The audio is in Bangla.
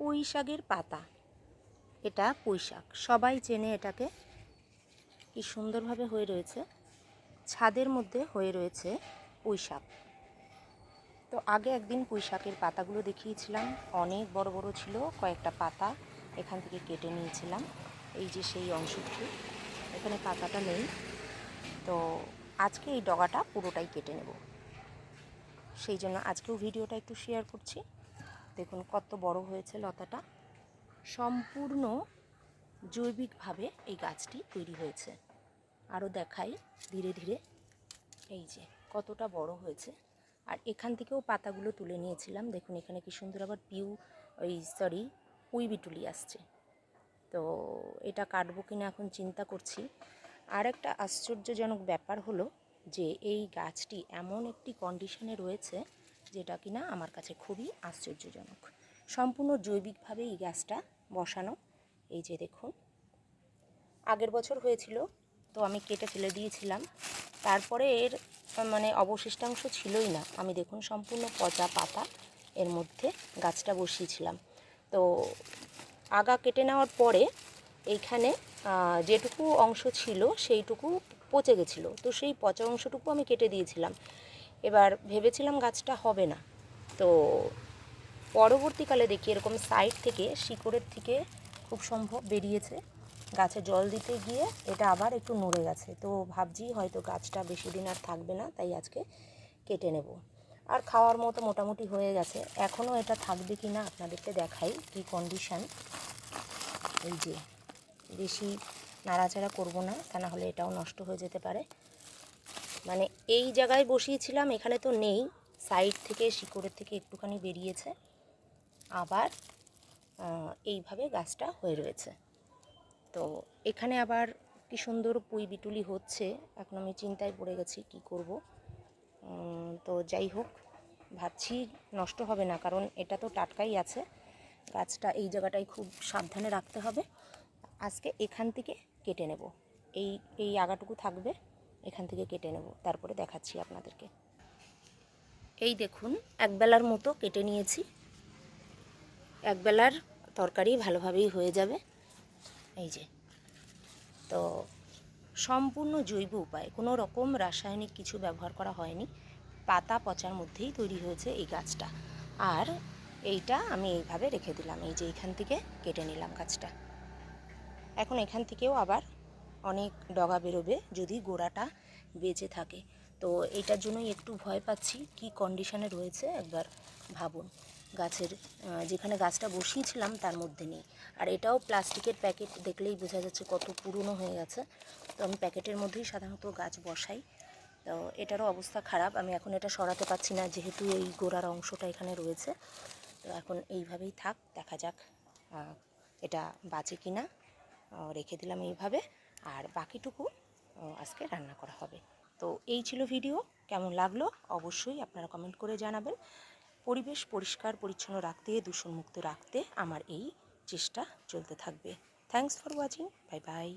পুঁই শাকের পাতা। এটা পুঁই শাক সবাই চেনে এটাকে। কি সুন্দরভাবে হয়ে রয়েছে। ছাদের মধ্যে হয়ে রয়েছে পুঁই শাক তো আগে একদিন পুঁই শাকের পাতাগুলো দেখিয়েছিলাম। অনেক বড় বড় ছিল, কয়েকটা পাতা এখান থেকে কেটে নিয়েছিলাম। এই যে সেই অংশটুকু এখানে পাতাটা নেই। তো আজকে এই ডগাটা পুরোটাই কেটে নেব। সেই জন্য আজকেও ভিডিওটা একটু শেয়ার করছি। দেখুন, কত বড় হয়েছে লতাটা। সম্পূর্ণ জৈবিকভাবে এই গাছটি তৈরি হয়েছে। আরও দেখাই ধীরে ধীরে এই যে, কতটা বড় হয়েছে। আর এখান থেকেও পাতাগুলো তুলে নিয়েছিলাম। দেখুন, এখানে কি সুন্দর আবার পিউ, ওই সরি পুই বিটুলি আসছে। তো এটা কাটবো কিনা এখন চিন্তা করছি। আর একটা আশ্চর্যজনক ব্যাপার হলো যে এই গাছটি এমন একটি কন্ডিশনে রয়েছে যেটা কিনা আমার কাছে খুবই আশ্চর্যজনক। সম্পূর্ণ জৈবিকভাবে এই গাছটা বসানো। এই যে দেখুন। আগের বছর হয়েছিল, তো আমি কেটে ফেলে দিয়েছিলাম। তারপরে এর মানে অবশিষ্টাংশ ছিলই না। আমি দেখুন সম্পূর্ণ পচা পাতা এর মধ্যে গাছটা বসিয়েছিলাম। তো আগা কেটে নেওয়ার পরে এইখানে যেটুকু অংশ ছিল সেইটুকু পচে গেছিল। তো সেই পচা অংশটুকু আমি কেটে দিয়েছিলাম। এবার ভেবেছিলাম গাছটা হবে না। তো পরবর্তীকালে দেখি এরকম সাইড থেকে, শিকড়ের থেকে খুব সম্ভব বেরিয়েছে। গাছে জল দিতে গিয়ে এটা আবার একটু নড়ে গেছে। তো ভাবছি হয়তো গাছটা বেশি দিন আর থাকবে না, তাই আজকে কেটে নেব। আর খাওয়ার মতো মোটামুটি হয়ে গেছে। এখনও এটা থাকবে কি না আপনাদেরকে দেখাই কী কন্ডিশান এই যে, বেশি নাড়াচাড়া করব না, তা না হলে এটাও নষ্ট হয়ে যেতে পারে। মানে এই জায়গায় বসিয়েছিলাম, এখানে তো নেই। সাইড থেকে, শিকড়ের থেকে একটুখানি বেরিয়েছে। আবার এইভাবে গাছটা হয়ে রয়েছে। তো এখানে আবার কি সুন্দর পুঁই বিটুলি হচ্ছে। এখন আমি চিন্তায় পড়ে গেছি কি করব। তো যাই হোক, ভাবছি নষ্ট হবে না, কারণ এটা তো টাটকাই আছে। গাছটা এই জায়গাটায় খুব সাবধানে রাখতে হবে। আজকে এখান থেকে কেটে নেব। এই এই আগাটুকু থাকবে। এখান থেকে কেটে নেব, তারপরে দেখাচ্ছি আপনাদেরকে। এই দেখুন, একবেলার মতো কেটে নিয়েছি। একবেলার তরকারি ভালোভাবেই হয়ে যাবে। এই যে। তো সম্পূর্ণ জৈব উপায়, কোনো রকম রাসায়নিক কিছু ব্যবহার করা হয়নি। পাতা পচার মধ্যেই তৈরি হয়েছে এই গাছটা। আর এইটা আমি এইভাবে রেখে দিলাম, এই যে এখান থেকে কেটে নিলাম গাছটা। এখন এখান থেকেও আবার অনেক ডগা বেরোবে যদি গোড়াটা বেঁচে থাকে। তো এটার জন্যই একটু ভয় পাচ্ছি, কি কন্ডিশনে রয়েছে একবার ভাবুন। গাছের যেখানে গাছটা বসিয়েছিলাম তার মধ্যে নেই। আর এটাও প্লাস্টিকের প্যাকেট দেখলেই বোঝা যাচ্ছে কত পুরনো হয়ে গেছে। তো আমি প্যাকেটের মধ্যেই সাধারণত গাছ বসাই। তো এটারও অবস্থা খারাপ, আমি এখন এটা সরাতে পারছি না যেহেতু এই গোড়ার অংশটা এখানে রয়েছে। তো এখন এইভাবেই থাক, দেখা যাক এটা বাঁচে কি না রেখে দিলাম এইভাবে। আর বাকিটুকু আজকে রান্না করা হবে। তো এই ছিল ভিডিও, কেমন লাগল অবশ্যই আপনারা কমেন্ট করে জানাবেন। পরিবেশ পরিষ্কার, পরিচ্ছন্ন রাখতে, দূষণমুক্ত রাখতে আমার এই চেষ্টা চলতে থাকবে। Thanks for watching bye bye